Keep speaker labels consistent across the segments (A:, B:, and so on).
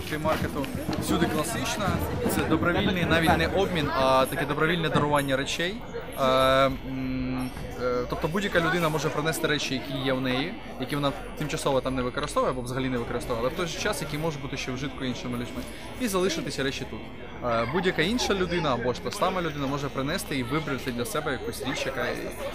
A: флімаркету всюди класична. Це добровільний, навіть не обмін, а таке добровільне дарування речей. Е, Е, Тобто будь-яка людина може принести речі, які є в неї, які вона тимчасово там не використовує або взагалі не використовує, але в той же час, які можуть бути ще вжитку іншими людьми, і залишити ці речі тут. Е, Будь-яка інша людина або ж та сама людина може принести і вибрати для себе якусь річ, яка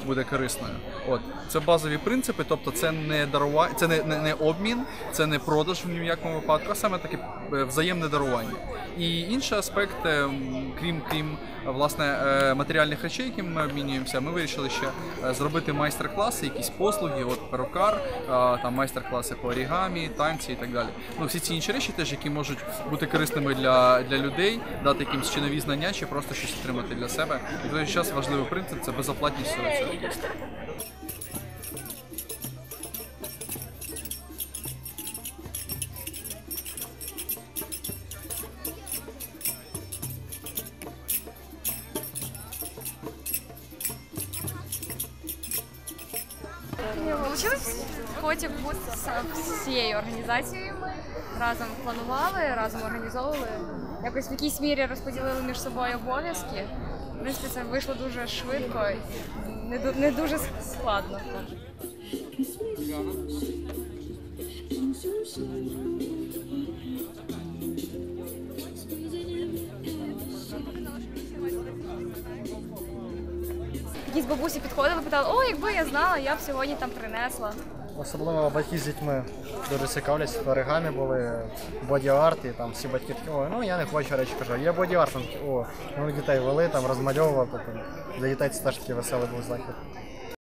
A: буде корисною. От це базові принципи, тобто це не дарування, це не, не, не обмін, це не продаж в ні в якому випадку, а саме таке взаємне дарування. І інший аспект, крім крім власне е, матеріальних речей, якими ми обмінюємося, ми вирішили ще зробити майстер-класи, якісь послуги, от перукар, е, там майстер-класи по орігамі, танці і так далі. Ну всі ці інші речі, теж які можуть бути корисними для, для людей, дати якимсь чи нові знання, чи просто щось отримати для себе. І в той час важливий принцип це безоплатність всього цього
B: Получилось потім бути з всією організацією. Разом планували, разом організовували. Якось в якійсь мірі розподілили між собою обов'язки. В принципі, це вийшло дуже швидко і не, ду- не дуже складно. Якісь бабусі підходили, питали, о, якби я знала, я б сьогодні там принесла.
C: Особливо батьки з дітьми дуже цікавляться. Оригамі були боді-арт, і там всі батьки такі, ой, ну я не хочу речі кажу, є боді-арт, о, ну дітей вели, там розмальовував, тобто для дітей це теж такий веселий був захід.